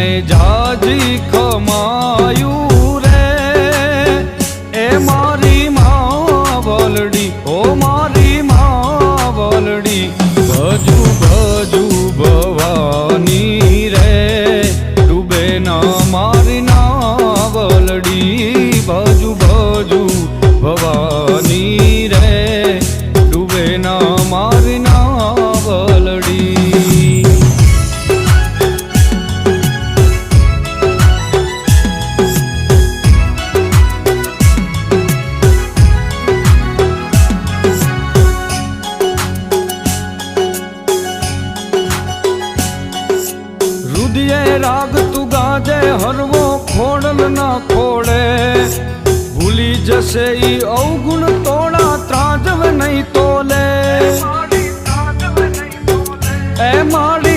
એને જાજી ખમાયું રે. એ મારી માવલડી ઓ મારી માવલડી ભજુ ભજુ ભવાની રે. ડૂબે ના મારી નાવલડી ભજુ ભજુ ભવાની રે. ડૂબે ના મારી રુદિયે રાગ તું ગાજે હરવો ખોડલ ના ખોડે. ભૂલી જશે ઈ અવગુણ તોડા ત્રાજવ નહીં તોલે. એ માળ